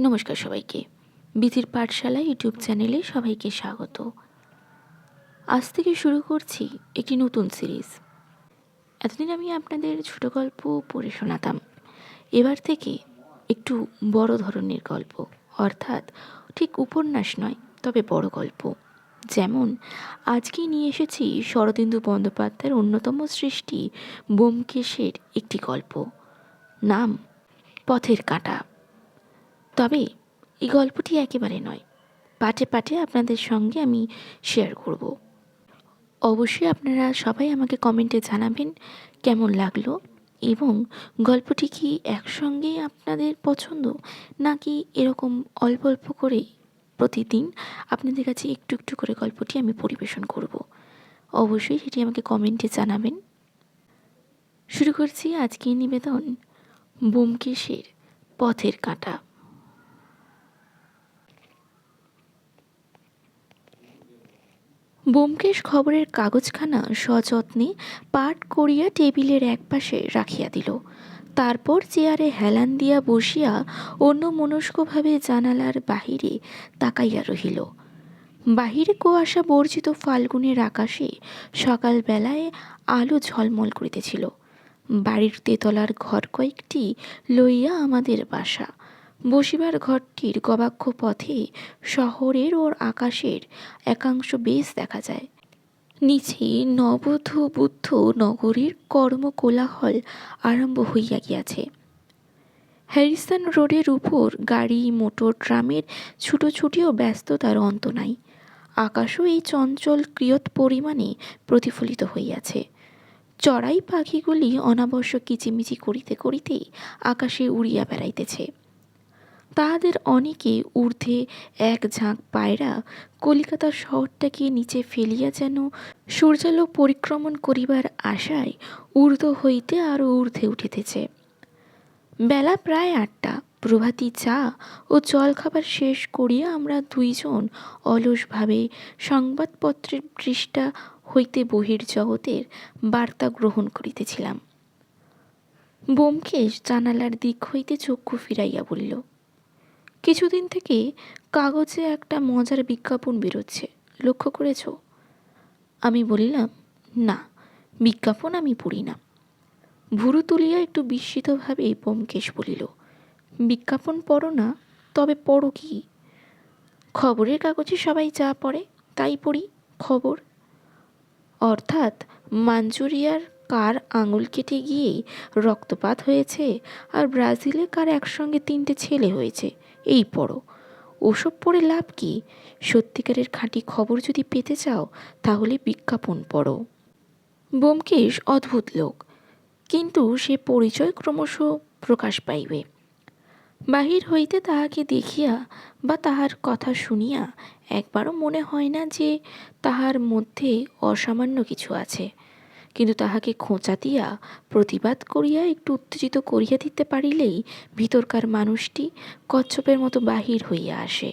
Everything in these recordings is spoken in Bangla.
নমস্কার সবাইকে। বিধির পাঠশালা ইউটিউব চ্যানেলে সবাইকে স্বাগত। আজ থেকে শুরু করছি একটি নতুন সিরিজ। এতদিন আমি আপনাদের ছোট গল্প পড়ে শোনাতাম। এবার থেকে একটু বড় ধরনের গল্প, অর্থাৎ ঠিক উপন্যাস নয়, তবে বড় গল্প। যেমন, আজকেই নিয়ে এসেছি শরদিন্দু বন্দ্যোপাধ্যায়ের অন্যতম সৃষ্টি ব্যোমকেশের একটি গল্প। নাম, পথের কাঁটা। তবে এই গল্পটি একেবারে নয়। পাটে পাটে আপনাদের সঙ্গে আমি শেয়ার করব। অবশ্যই আপনারা সবাই আমাকে কমেন্টে জানাবেন কেমন লাগল এবং গল্পটি কি একসঙ্গে আপনাদের পছন্দ নাকি এরকম অল্প অল্প করে প্রতিদিন আপনাদের কাছে একটু একটু করে গল্পটি আমি পরিবেশন করব? অবশ্যই সেটি আমাকে কমেন্টে জানাবেন। শুরু করছি আজকের নিবেদন, বোমকেশের পথের কাঁটা। ব্যোমকেশ খবরের কাগজখানা সযত্নে পাট করিয়া টেবিলের একপাশে রাখিয়া দিল। তারপর চেয়ারে হেলান দিয়া বসিয়া অন্য মনস্কভাবে জানালার বাহিরে তাকাইয়া রহিল। বাহিরে কুয়াশা বর্জিত ফাল্গুনের আকাশে সকালবেলায় আলো ঝলমল করিতেছিল। বাড়ির তেতলার ঘর কয়েকটি লইয়া আমাদের বাসা। বসিবার ঘরটির গবাক্ষ পথে শহরের ওর আকাশের একাংশ বেশ দেখা যায়। নিচে নবধ বুদ্ধ নগরীর কর্মকোলাহল আরম্ভ হইয়া গিয়াছে। হ্যারিসন রোডের উপর গাড়ি, মোটর, ট্রামের ছুটোছুটিও ব্যস্ততার অন্ত নাই। আকাশও এই চঞ্চল ক্রিয়ত পরিমাণে প্রতিফলিত হইয়াছে। চড়াই পাখিগুলি অনাবশ্যক কিচিমিচি করিতে করিতে আকাশে উড়িয়া বেড়াইতেছে। তাহাদের অনেকে ঊর্ধ্বে এক ঝাঁক পায়রা কলিকাতা শহরটাকে নিচে ফেলিয়া যেন সূর্যালোক পরিক্রমণ করিবার আশায় ঊর্ধ্ব হইতে আরও ঊর্ধ্বে উঠিতেছে। বেলা প্রায় আটটা। প্রভাতী চা ও জলখাবার শেষ করিয়া আমরা দুইজন অলসভাবে সংবাদপত্রের পৃষ্ঠা হইতে বহির্জগতের বার্তা গ্রহণ করিতেছিলাম। ব্যোমকেশ জানালার দিক হইতে চক্ষু ফিরাইয়া বলিল কিছুদিন থেকে কাগজে একটা মজার বিজ্ঞাপন বেরোচ্ছে। লক্ষ্য করেছ? আমি বলিলাম, না, বিজ্ঞাপন আমি পড়ি না। ভুরু তুলিয়া একটু বিস্মিতভাবে ব্যোমকেশ বলিল, বিজ্ঞাপন পড়ো না, তবে পড়ো কি? খবরের কাগজে সবাই যা পড়ে, তাই পড়ি, খবর। অর্থাৎ মাঞ্চুরিয়ার কার আঙুল কেটে গিয়ে রক্তপাত হয়েছে আর ব্রাজিলে কার একসঙ্গে তিনটে ছেলে হয়েছে এই পড়ো। ওসব পড়ে লাভ কি? সত্যিকারের খাঁটি খবর যদি পেতে চাও, তাহলে বিজ্ঞাপন পড়ো। ব্যোমকেশ অদ্ভুত লোক, কিন্তু সে পরিচয় ক্রমশ প্রকাশ পাইবে। বাহির হইতে তাহাকে দেখিয়া বা তাহার কথা শুনিয়া একবারও মনে হয় না যে তাহার মধ্যে অসামান্য কিছু আছে। কিন্তু তাহাকে খোঁচা দিয়া প্রতিবাদ করিয়া একটু উত্তেজিত করিয়া দিতে পারিলেই ভিতরকার মানুষটি কচ্ছপের মতো বাহির হইয়া আসে।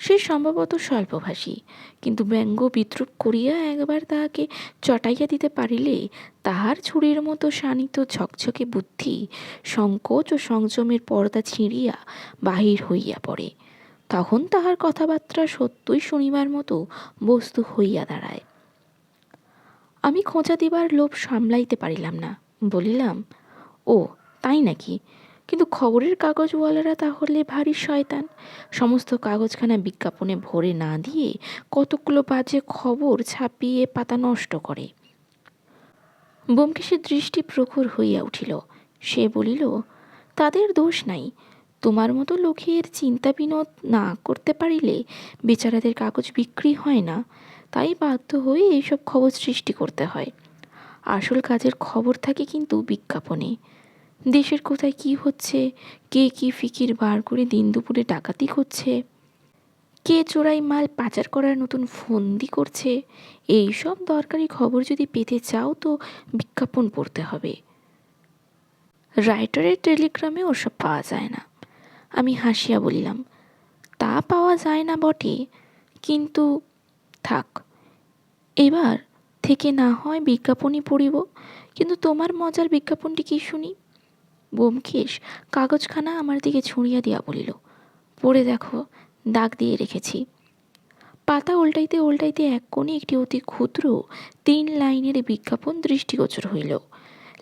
সে সম্ভবত স্বল্পভাষী, কিন্তু ব্যঙ্গ বিদ্রুপ করিয়া একবার তাহাকে চটাইয়া দিতে পারিলে তাহার ছুরির মতো শানিত ঝকঝকে বুদ্ধি, সংকোচ ও সংযমের পর্দা ছিঁড়িয়া বাহির হইয়া পড়ে। তখন তাহার কথাবার্তা সত্যই শুনিবার মতো বস্তু হইয়া দাঁড়ায়। আমি খোঁচা দিবার লোভ সামলাইতে পারিলাম না। বলিলাম, ও, তাই নাকি? কিন্তু খবরের কাগজওয়ালারা তাহলে ভারী শয়তান। সমস্ত কাগজখানা বিজ্ঞাপনে ভরে না দিয়ে কতগুলো বাজে খবর ছাপিয়ে পাতা নষ্ট করে। ব্যোমকেশের দৃষ্টি প্রখর হইয়া উঠিল। সে বলিল, তাদের দোষ নাই। তোমার মতো লোকের চিন্তা বিনোদ না করতে পারিলে বেচারাদের কাগজ বিক্রি হয় না। তাই বাধ্য হয়ে এইসব খবর সৃষ্টি করতে হয়। আসল কাজের খবর থাকে কিন্তু বিজ্ঞাপনে। দেশের কোথায় কি হচ্ছে, কে কি ফিকির বার করে দিন দুপুরে ডাকাতি করছে, কে চোরাই মাল পাচার করার নতুন ফন্দি করছে এই সব দরকারি খবর যদি পেতে চাও তো বিজ্ঞাপন পড়তে হবে। রাইটারের টেলিগ্রামে ওসব পাওয়া যায় না। আমি হাসিয়া বলিলাম, তা পাওয়া যায় না বটে, কিন্তু থাক। এবার থেকে না হয় বিজ্ঞাপনই পড়িব, কিন্তু তোমার মজার বিজ্ঞাপনটি কি শুনি? ব্যোমকেশ কাগজখানা আমার দিকে ছুঁড়িয়া দিয়া বলিল, পড়ে দেখো, দাগ দিয়ে রেখেছি। পাতা উল্টাইতে উল্টাইতে এক কোণে একটি অতি ক্ষুদ্র তিন লাইনের বিজ্ঞাপন দৃষ্টিগোচর হইল।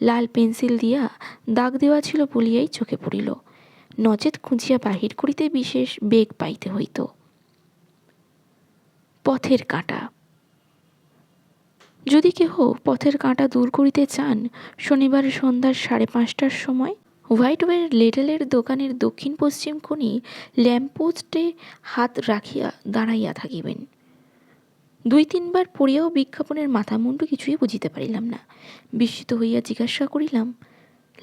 লাল পেন্সিল দিয়া দাগ দেওয়া ছিল বলিয়াই চোখে পড়িল। নচেত খুঁজিয়া বাহির করিতে বিশেষ বেগ পাইতে হইত। পথের কাঁটা। যদি কেহ পথের কাঁটা দূর করিতে চান, শনিবার সন্ধ্যার সাড়ে পাঁচটার সময় হোয়াইটওয়ের লেডেলের দোকানের দক্ষিণ পশ্চিম কোণে ল্যাম্পপোস্টে হাত রাখিয়া দাঁড়াইয়া থাকিবেন। দুই তিনবার পড়িয়াও বিজ্ঞাপনের মাথা মুন্ডু কিছুই বুঝিতে পারিলাম না। বিস্মিত হইয়া জিজ্ঞাসা করিলাম,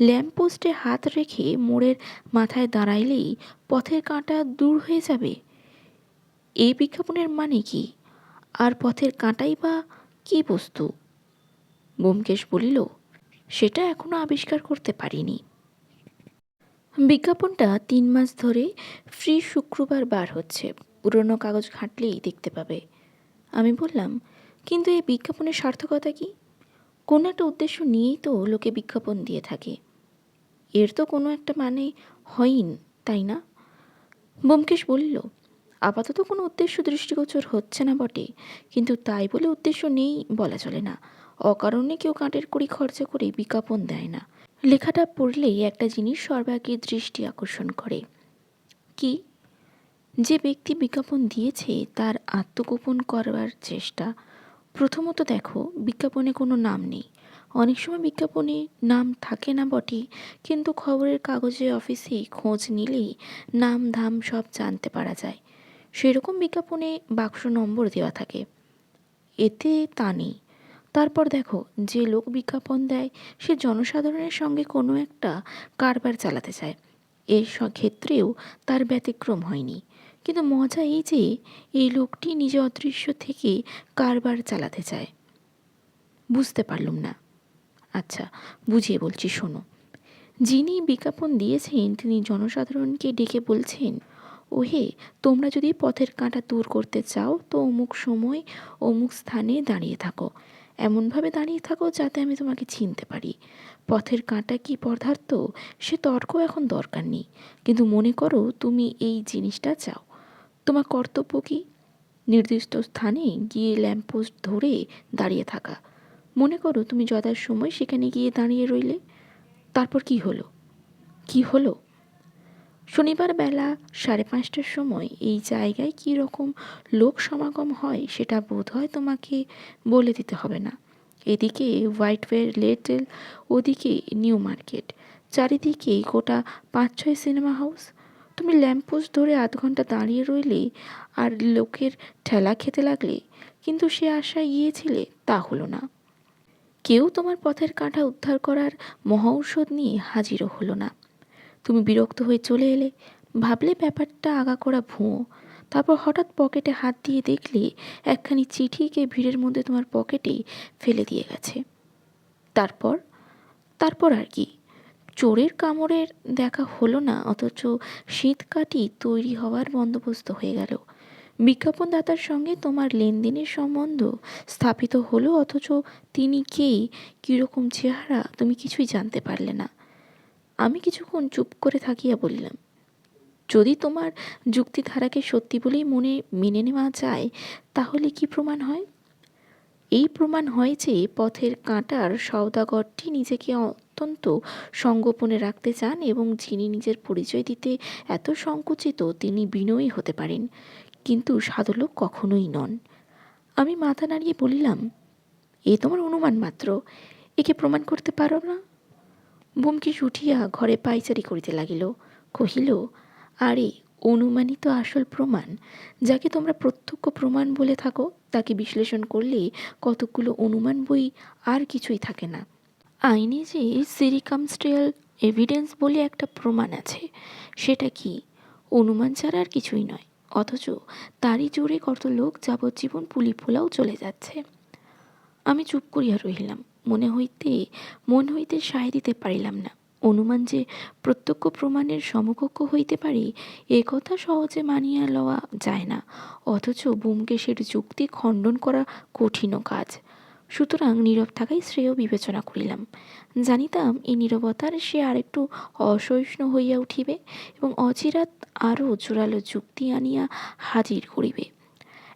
ল্যাম্পপোস্টে হাত রেখে মোড়ের মাথায় দাঁড়াইলেই পথের কাঁটা দূর হয়ে যাবে? এই বিজ্ঞাপনের মানে কি? আর পথের কাঁটাই বা কী বস্তু? ব্যোমকেশ বলিল, সেটা এখনও আবিষ্কার করতে পারিনি। বিজ্ঞাপনটা তিন মাস ধরে ফ্রি শুক্রবার বার হচ্ছে। পুরনো কাগজ ঘাঁটলেই দেখতে পাবে। আমি বললাম, কিন্তু এই বিজ্ঞাপনের সার্থকতা কি? কোনো একটা উদ্দেশ্য নিয়েই তো লোকে বিজ্ঞাপন দিয়ে থাকে। এর তো কোনো একটা মানে হয়ইন, তাই না? ব্যোমকেশ বলিল আপাতত কোনো উদ্দেশ্য দৃষ্টিগোচর হচ্ছে না বটে। কিন্তু তাই বলে উদ্দেশ্য নেই বলা চলে না। অকারণে কেউ কাঁটের কুড়ি খরচা করে বিজ্ঞাপন দেয় না। লেখাটা পড়লেই একটা জিনিস সর্বাগ্রে দৃষ্টি আকর্ষণ করে। কি? যে ব্যক্তি বিজ্ঞাপন দিয়েছে তার আত্মগোপন করবার চেষ্টা। প্রথমত দেখো, বিজ্ঞাপনে কোনো নাম নেই। অনেক সময় বিজ্ঞাপনে নাম থাকে না বটে, কিন্তু খবরের কাগজে অফিসে খোঁজ নিলেই নাম ধাম সব জানতে পারা যায়। সেরকম বিজ্ঞাপনে বাক্স নম্বর দেওয়া থাকে। এতে তা নেই। তারপর দেখো, যে লোক বিজ্ঞাপন দেয়, সে জনসাধারণের সঙ্গে কোনো একটা কারবার চালাতে চায়। এ স- ক্ষেত্রেও তার ব্যতিক্রম হয়নি। কিন্তু মজা এই যে, এই লোকটি নিজে অদৃশ্য থেকে কারবার চালাতে চায়। বুঝতে পারলুম না। আচ্ছা বুঝিয়ে বলছি, শোনো। যিনি বিজ্ঞাপন দিয়েছেন, তিনি জনসাধারণকে ডেকে বলছেন ওহে, তোমরা যদি পথের কাঁটা দূর করতে চাও, তো অমুক সময় অমুক স্থানে দাঁড়িয়ে থাকো। এমনভাবে দাঁড়িয়ে থাকো যাতে আমি তোমাকে চিনতে পারি। পথের কাঁটা কি পদার্থ? সে তর্ক এখন দরকার নেই। কিন্তু মনে করো তুমি এই জিনিসটা চাও। তোমার কর্তব্য কি? নির্দিষ্ট স্থানে গিয়ে ল্যাম্পপোস্ট ধরে দাঁড়িয়ে থাকা। মনে করো তুমি যথার সময় সেখানে গিয়ে দাঁড়িয়ে রইলে। তারপর কি হলো? কি হলো? শনিবার বেলা সাড়ে পাঁচটার সময় এই জায়গায় কী রকম লোক সমাগম হয় সেটা বোধ হয় তোমাকে বলে দিতে হবে না। এদিকে হোয়াইট হোয়াইটওয়ের লেটেল ওদিকে নিউ মার্কেট। চারিদিকে গোটা পাঁচ ছয় সিনেমা হাউস। তুমি ল্যাম্পপোস্ট ধরে আধ ঘণ্টা দাঁড়িয়ে রইলে আর লোকের ঠেলা খেতে লাগলে, কিন্তু সে আশায় গিয়েছিলে তা হলো না। কেউ তোমার পথের কাঁটা উদ্ধার করার মহৌষধ নিয়ে হাজিরও হলো না। তুমি বিরক্ত হয়ে চলে এলে। ভাবলে ব্যাপারটা আগাকোড়া ভুঁয়ো। তারপর হঠাৎ পকেটে হাত দিয়ে দেখলে একখানি চিঠিকে ভিড়ের মধ্যে তোমার পকেটেই ফেলে দিয়ে গেছে। তারপর? তারপর আর কি? চোরের কামড়ের দেখা হলো না, অথচ শীতকাটি তৈরি হওয়ার বন্দোবস্ত হয়ে গেল। বিজ্ঞাপনদাতার সঙ্গে তোমার লেনদেনের সম্বন্ধ স্থাপিত হলো, অথচ তিনি কে? কীরকম চেহারা, তুমি কিছুই জানতে পারলে না। আমি কিছুক্ষণ চুপ করে থাকিয়া বললাম, যদি তোমার যুক্তিধারাকে সত্যি বলেই মনে, মেনে নেওয়া যায়, তাহলে কি প্রমাণ হয়? এই প্রমাণ হয় যে পথের কাঁটার সওদাগরটি নিজেকে অত্যন্ত সঙ্গোপনে রাখতে চান এবং যিনি নিজের পরিচয় দিতে এত সংকুচিত তিনি বিনয়ী হতে পারেন, কিন্তু সাধুলোক কখনোই নন। আমি মাথা নাড়িয়ে বলিলাম, এ তোমার অনুমান মাত্র, একে প্রমাণ করতে পারো না? ব্যোমকেশ উঠিয়া ঘরে পাইচারি করিতে লাগিল। কহিল, আরে, অনুমানিত আসল প্রমাণ, যাকে তোমরা প্রত্যক্ষ প্রমাণ বলে থাকো, তাকে বিশ্লেষণ করলে কতকগুলো অনুমান বই আর কিছুই থাকে না। আইনে যে সিরিকামস্ট্রিয়াল এভিডেন্স বলে একটা প্রমাণ আছে, সেটা কি? অনুমান ছাড়া আর কিছুই নয়, অথচ তারই জোরে কত লোক যাবজ্জীবন পুলি ফোলাও চলে যাচ্ছে আমি চুপ করিয়া রহিলাম। মনে হইতে, মন হইতে সায় দিতে পারিলাম না। অনুমান যে প্রত্যক্ষ প্রমাণের সমকক্ষ হইতে পারি, এ কথা সহজে মানিয়া লওয়া যায় না। অথচ ব্যোমকেশের যুক্তি খণ্ডন করা কঠিন কাজ। সুতরাং নীরব থাকাই শ্রেয় বিবেচনা করিলাম। জানিতাম এই নীরবতার সে আরেকটু অসহিষ্ণু হইয়া উঠিবে এবং অচিরাত আরও জোরালো যুক্তি আনিয়া হাজির করিবে।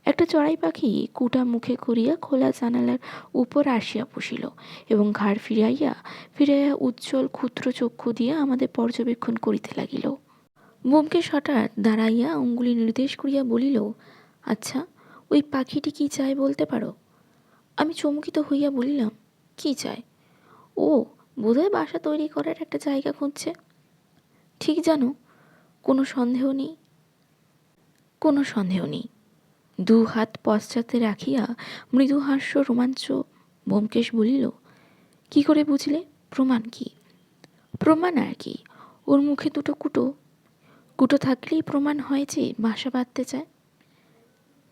একটা চড়াই পাখি কুটা মুখে করিয়া খোলা জানালার উপর আসিয়া বসিল এবং ঘাড় ফিরাইয়া ফিরাইয়া উজ্জ্বল ক্ষুদ্র চক্ষু দিয়া আমাদের পর্যবেক্ষণ করিতে লাগিল। ব্যোমকেশ হঠাৎ দাঁড়াইয়া অঙ্গুলি নির্দেশ করিয়া বলিল আচ্ছা ওই পাখিটি কি চায় বলতে পারো? আমি চমকিত হইয়া বলিলাম, কি চায়? ও, বোধহয় বাসা তৈরি করার একটা জায়গা খুঁজছে। ঠিক জানো, কোনো সন্দেহ নেই? কোনো সন্দেহ নেই। দু হাত পশ্চাতে রাখিয়া মৃদু হাস্য রোমাঞ্চ ব্যোমকেশ বলিল, কি করে বুঝলে? প্রমাণ কি? প্রমাণ আর কি? ওর মুখে দুটো কুটো। কুটো থাকলেই প্রমাণ হয় যে বাসা বাঁধতে চায়।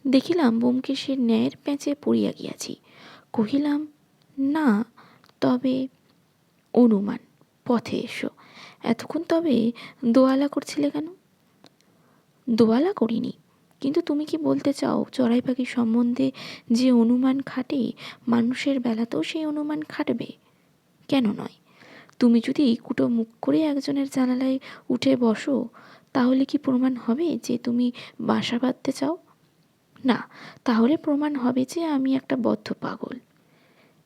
দেখিলাম ব্যোমকেশের ন্যায়ের প্যাঁচে পড়িয়া গিয়াছি। কহিলাম, না, তবে অনুমান, পথে এসো। এতক্ষণ তবে দোয়ালা করছিলে কেন? দোয়ালা করিনি কিন্তু তুমি কি বলতে চাও, চড়াই পাখি সম্বন্ধে যে অনুমান খাটে, মানুষের বেলাতেও সেই অনুমান খাটবে? কেন নয়? তুমি যদি কুটো মুখ করে একজনের জানালায় উঠে বসো, তাহলে কি প্রমাণ হবে যে তুমি বাসা বাঁধতে চাও? না, তাহলে প্রমাণ হবে যে আমি একটা বদ্ধ পাগল।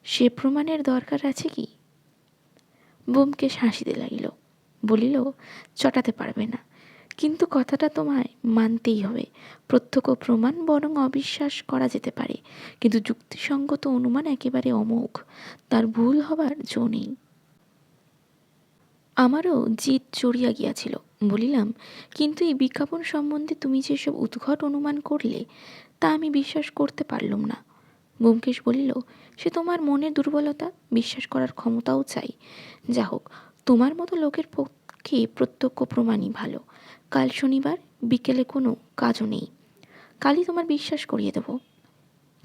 সে প্রমাণের দরকার আছে কি? বোমকেশ হাসিতে লাগিল, বলিল, চটাতে পারবে না। কিন্তু কথাটা তোমায় মানতেই হবে। প্রত্যক্ষ প্রমাণ বরং অবিশ্বাস করা যেতে পারে। কিন্তু যুক্তিসঙ্গত অনুমান একেবারে অমোঘ। তার ভুল হবার জো নেই। আমারও জিদ চড়িয়া গিয়াছিল। বলিলাম, কিন্তু এই বিজ্ঞাপন সম্বন্ধে তুমি যেসব উদ্ঘট অনুমান করলে, তা আমি বিশ্বাস করতে পারলুম না। ব্যোমকেশ বলিল, সে তোমার মনের দুর্বলতা, বিশ্বাস করার ক্ষমতাও চাই। যা হোক তোমার মতো লোকের পক্ষে প্রত্যক্ষ প্রমাণই ভালো। কাল শনিবার বিকেলে কোনো কাজও নেই। কালই তোমার বিশ্বাস করিয়ে দেব।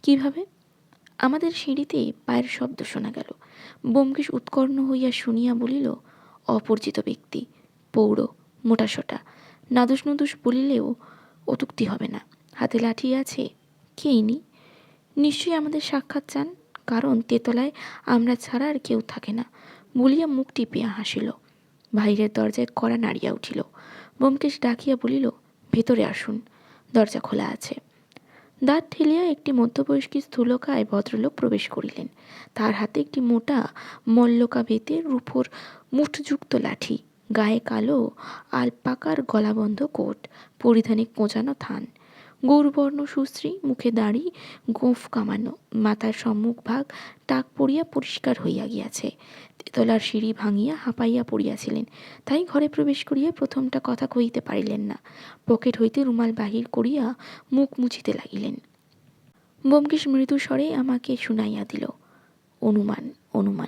কীভাবে? আমাদের সিঁড়িতে পায়ের শব্দ শোনা গেল। ব্যোমকেশ উৎকর্ণ হইয়া শুনিয়া বলিল, অপরিচিত ব্যক্তি, পৌর, মোটাসোটা। নাদুস নুদুস বলিলেও অতুক্তি হবে না। হাতে লাঠি আছে, কে ইনি? নিশ্চয়ই আমাদের সাক্ষাৎ চান, কারণ তেতলায় আমরা ছাড়া আর কেউ থাকে না। বলিয়া মুখ টিপিয়া হাসিল। বাইরের দরজায় কড়া নাড়িয়া উঠিল। ব্যোমকেশ ডাকিয়া বলিল, ভেতরে আসুন, দরজা খোলা আছে। দাঁত ঠেলিয়া একটি মধ্যবয়স্কী স্থূলকায় ভদ্রলোক প্রবেশ করিলেন। তার হাতে একটি মোটা মল্লকা বেতের উপর মুঠযুক্ত লাঠি, গায়ে কালো আলপাকার গলাবন্ধ কোট, পরিধানে কোঁচানো থান, গৌরবর্ণ সুশ্রী, মুখে দাড়ি, গোঁফ কামানো, মাথার সম্মুখ ভাগ টাক পড়িয়া পরিষ্কার হইয়া গিয়াছে। তেতলার সিঁড়ি ভাঙিয়া হাঁপাইয়া পড়িয়াছিলেন। তাই ঘরে প্রবেশ করিয়া প্রথমটা কথা কহিতে পারিলেন না। পকেট হইতে রুমাল বাহির করিয়া মুখ মুছিতে লাগিলেন। ব্যোমকেশ মৃদু স্বরে আমাকে শুনাইয়া দিল, অনুমান অনুমান।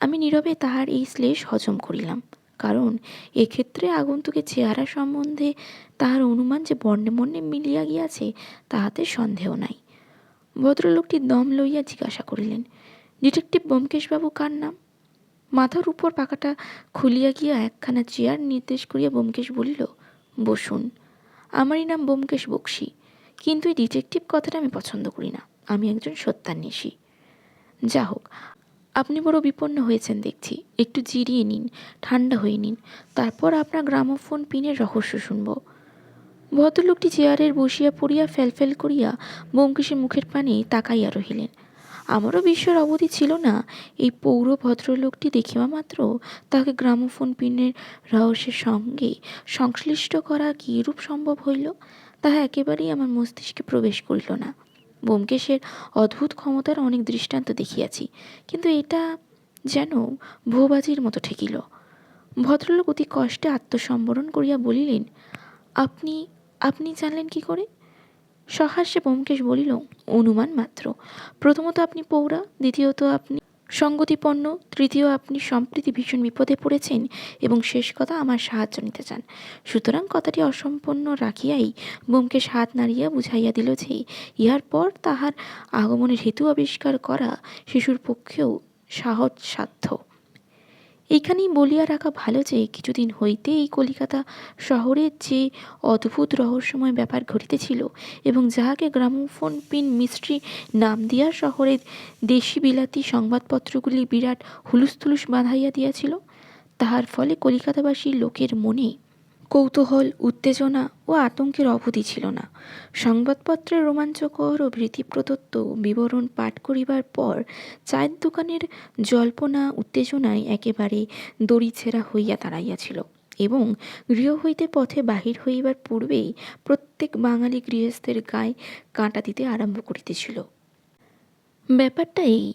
আমি নীরবে তাহার এই শ্লেষ হজম করিলাম। কারণ এক্ষেত্রে আগন্তুকের চেহারা সম্বন্ধে তাহার অনুমান যে বর্ণে বর্ণে মিলিয়া গিয়াছে, তাহাতে সন্দেহ নাই। ভদ্রলোকটি দম লইয়া জিজ্ঞাসা করিলেন, ডিটেকটিভ ব্যোমকেশবাবু কার নাম? মাথার উপর পাকাটা খুলিয়া গিয়া একখানা চেয়ার নির্দেশ করিয়া ব্যোমকেশ বলিল, বসুন। আমারই নাম ব্যোমকেশ বক্সি। কিন্তু এই ডিটেকটিভ কথাটা আমি পছন্দ করি না। আমি একজন সত্যান্বেষী। যা হোক, আপনি বড় বিপন্ন হয়েছেন দেখছি। একটু জিরিয়ে নিন ঠান্ডা হয়ে নিন। তারপর আপনার গ্রামোফোন পিনের রহস্য শুনব ভদ্রলোকটি চেয়ারের বসিয়া পড়িয়া ফেলফেল করিয়া ব্যোমকেশের মুখের পানে তাকাইয়া রহিলেন। আমারও বিস্ময়ের অবধি ছিল না। এই পৌর ভদ্রলোকটি দেখিবা মাত্র তাকে গ্রামোফোন পিনের রহস্যের সঙ্গে সংশ্লিষ্ট করা কীরূপ সম্ভব হইল, তাহা একেবারেই আমার মস্তিষ্কে প্রবেশ করিল না। ব্যোমকেশের অদ্ভুত ক্ষমতার অনেক দৃষ্টান্ত দেখিয়াছি, কিন্তু এটা যেন ভোবাজির মতো ঠেকিল। ভদ্রলোক অতি কষ্টে আত্মসম্বরণ করিয়া বলিলেন, আপনি আপনি জানলেন কি করে? সহাস্যে ব্যোমকেশ বলিল, অনুমান মাত্র। প্রথমত আপনি পৌরা, দ্বিতীয়ত আপনি সঙ্গতিপন্ন, তৃতীয় আপনি সম্প্রতি ভীষণ বিপদে পড়েছেন এবং শেষ কথা আমার সাহায্য নিতে চান। সুতরাং কথাটি অসম্পন্ন রাখিয়াই ব্যোমকেশ হাত নাড়িয়া বুঝাইয়া দিল যে, ইহার পর তাহার আগমনের হেতু আবিষ্কার করা শিশুর পক্ষেও সাহস সাধ্য। এইখানেই বলিয়া রাখা ভালো যে, কিছুদিন হইতে এই কলিকাতা শহরের যে অদ্ভুত রহস্যময় ব্যাপার ঘটিতেছিল এবং যাহাকে গ্রামোফোন পিন মিস্ট্রি নাম দিয়া শহরের দেশি বিলাতি সংবাদপত্রগুলি বিরাট হুলুস্থুলুস বাঁধাইয়া দিয়াছিল, তাহার ফলে কলিকাতাবাসীর লোকের মনে কৌতূহল, উত্তেজনা ও আতঙ্কের অবধি ছিল না। সংবাদপত্রের রোমাঞ্চকর ও ভীতিপ্রদত্ত বিবরণ পাঠ করিবার পর চায়ের দোকানের জল্পনা, উত্তেজনায় একেবারে দড়িছেঁড়া হইয়া দাঁড়াইয়াছিল এবং গৃহ হইতে পথে বাহির হইবার পূর্বেই প্রত্যেক বাঙালি গৃহস্থের গায়ে কাঁটা দিতে আরম্ভ করিতেছিল। ব্যাপারটা এই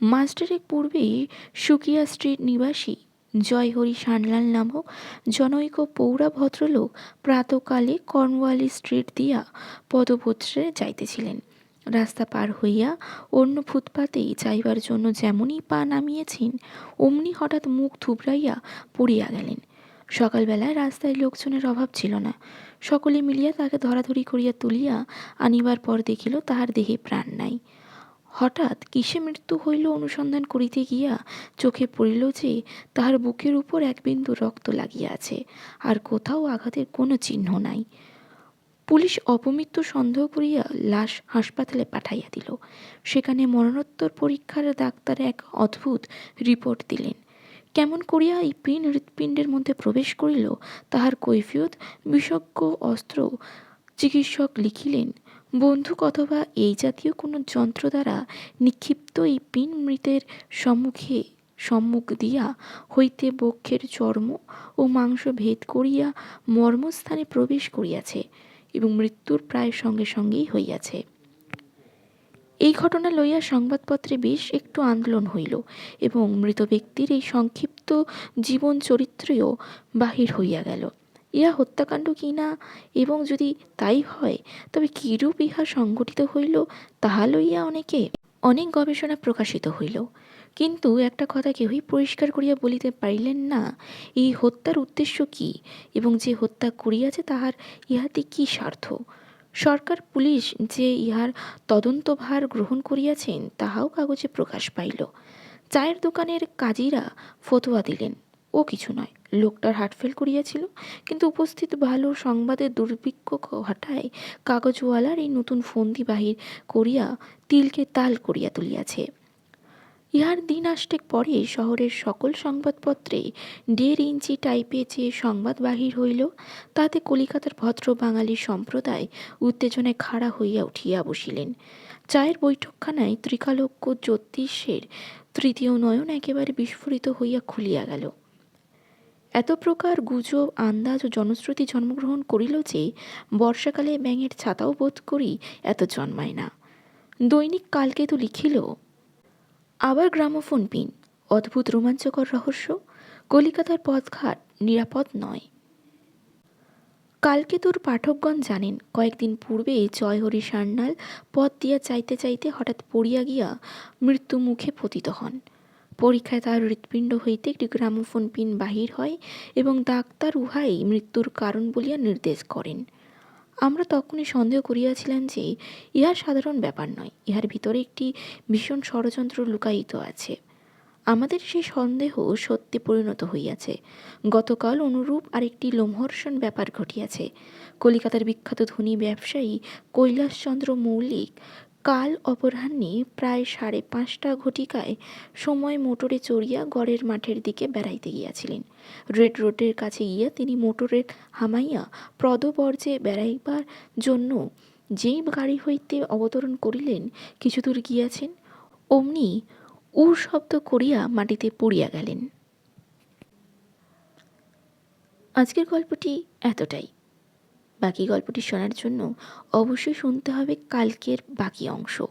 মাস্টারের পূর্বেই সুকিয়া স্ট্রিট নিবাসী জয়হরি সানলাল নামক জনৈক পৌরা ভদ্রলোক প্রাতকালে কর্নওয়ালি স্ট্রিট দিয়া পদপত্রে যাইতেছিলেন। রাস্তা পার হইয়া অন্য ফুটপাতেই যাইবার জন্য যেমনই পা নামিয়েছেন, অমনি হঠাৎ মুখ থুবড়াইয়া পড়িয়া গেলেন। সকালবেলায় রাস্তায় লোকজনের অভাব ছিল না। সকলে মিলিয়া তাকে ধরাধরি করিয়া তুলিয়া আনিবার পর দেখিল তাহার দেহে প্রাণ নাই। হঠাৎ কিসে মৃত্যু হইল অনুসন্ধান করিতে গিয়া চোখে পড়িল যে তাহার বুকের উপর এক বিন্দু রক্ত লাগিয়া আছে, আর কোথাও আঘাতের কোনো চিহ্ন নাই। পুলিশ অপমৃত্যু সন্দেহ করিয়া লাশ হাসপাতালে পাঠাইয়া দিল। সেখানে মরণোত্তর পরীক্ষার ডাক্তার এক অদ্ভুত রিপোর্ট দিলেন। কেমন করিয়া এই পিন হৃৎপিণ্ডের মধ্যে প্রবেশ করিল, তাহার কৈফিয়ত বিশেষজ্ঞ অস্ত্র চিকিৎসক লিখিলেন বন্দুক অথবা এই জাতীয় কোনো যন্ত্র দ্বারা নিক্ষিপ্ত এই পিন মৃতের সম্মুখে, সম্মুখ দিয়া হইতে বক্ষের চর্ম ও মাংস ভেদ করিয়া মর্মস্থানে প্রবেশ করিয়াছে এবং মৃত্যুর প্রায় সঙ্গে সঙ্গেই হইয়াছে। এই ঘটনা লইয়া সংবাদপত্রে বেশ একটু আন্দোলন হইল এবং মৃত ব্যক্তির এই সংক্ষিপ্ত জীবন চরিত্রেও বাহির হইয়া গেল। ইহা হত্যাকাণ্ড কি না? এবং যদি তাই হয়, তবে কিরূপ ইহা সংঘটিত হইল তাহা লইয়া অনেকে? অনেক গবেষণা প্রকাশিত হইল। কিন্তু একটা কথা কেহই পরিষ্কার করিয়া বলিতে পারিলেন না, এই হত্যার উদ্দেশ্য কি? এবং যে হত্যা করিয়াছে তাহার ইহাতে কি স্বার্থ? সরকার, পুলিশ যে ইহার তদন্তভার গ্রহণ করিয়াছেন, তাহাও কাগজে প্রকাশ পাইল। চায়ের দোকানের কাজীরা ফতোয়া দিলেন। ও কিছু নয়। লোকটার হার্টফেল করিয়াছিল, কিন্তু উপস্থিত ভালো সংবাদের দুর্ভিক্ষ ঘটায় কাগজওয়ালার এই নতুন ফন্দি বাহির করিয়া তিলকে তাল করিয়া তুলিয়াছে। ইহার দিন আষ্টেক পরে শহরের সকল সংবাদপত্রে দেড় ইঞ্চি টাইপে যে সংবাদ বাহির হইল, তাতে কলিকাতার ভদ্র বাঙালি সম্প্রদায় উত্তেজনায় খাড়া হইয়া উঠিয়া বসিলেন। চায়ের বৈঠকখানায় ত্রিকালজ্ঞ জ্যোতিষের তৃতীয় নয়ন একেবারে বিস্ফোরিত হইয়া খুলিয়া গেল। এত প্রকার গুজব, আন্দাজ ও জনশ্রুতি জন্মগ্রহণ করিল যে বর্ষাকালে ব্যাঙের ছাতাও বোধ করি এত জন্মায় না। দৈনিক কালকেতু লিখিল আবার গ্রামোফোন পিন, অদ্ভুত রোমাঞ্চকর রহস্য, কলিকাতার পথঘাট নিরাপদ নয়। কালকেতুর পাঠকগণ জানেন, কয়েকদিন পূর্বে জয়হরি সান্যাল পথ দিয়া চাইতে চাইতে হঠাৎ পড়িয়া গিয়া মৃত্যু মুখে পতিত হন। পরীক্ষায় তার হৃৎপিণ্ড হইতে একটি গ্রামোফোন পিন বাহির হয় এবং ডাক্তার উহাই মৃত্যুর কারণ বলিয়া নির্দেশ করেন। আমরা তখনই সন্দেহ করিয়াছিলাম যে, ইহা সাধারণ ব্যাপার নয়, ইহার ভিতরে একটি ভীষণ ষড়যন্ত্র লুকায়িত আছে। আমাদের সেই সন্দেহ সত্যি পরিণত হইয়াছে। গতকাল অনুরূপ আরেকটি লোমহর্ষণ ব্যাপার ঘটিয়াছে। কলিকাতার বিখ্যাত ধনী ব্যবসায়ী কৈলাসচন্দ্র মৌলিক কাল অপরাহ্নে প্রায় সাড়ে পাঁচটা ঘটিকায় সময় মোটরে চড়িয়া গড়ের মাঠের দিকে বেড়াইতে গিয়াছিলেন। রেড রোডের কাছে গিয়া তিনি মোটরের হামাইয়া প্রদবর্জে বেড়াইবার জন্য যেই গাড়ি হইতে অবতরণ করিলেন, কিছু দূর গিয়াছেন, অমনি উর শব্দ করিয়া মাটিতে পড়িয়া গেলেন। আজকের গল্পটি এতটাই। বাকি গল্পটি শোনার জন্য অবশ্যই শুনতে হবে কালকের বাকি অংশ।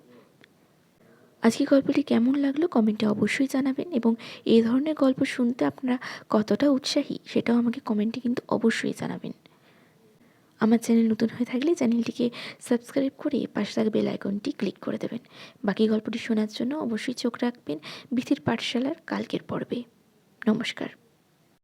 আজকে গল্পটি কেমন লাগল কমেন্টে অবশ্যই জানাবেন এবং এই ধরনের গল্প শুনতে আপনারা কতটা উৎসাহী সেটাও আমাকে কমেন্টে কিন্তু অবশ্যই জানাবেন। আমার চ্যানেল নতুন হয়ে থাকলে চ্যানেলটিকে সাবস্ক্রাইব করে পাশে থাকা বেল আইকনটি ক্লিক করে দেবেন। বাকি গল্পটি শোনার জন্য অবশ্যই চোখ রাখবেন বিথির পাঠশালার কালকের পর্বে। নমস্কার।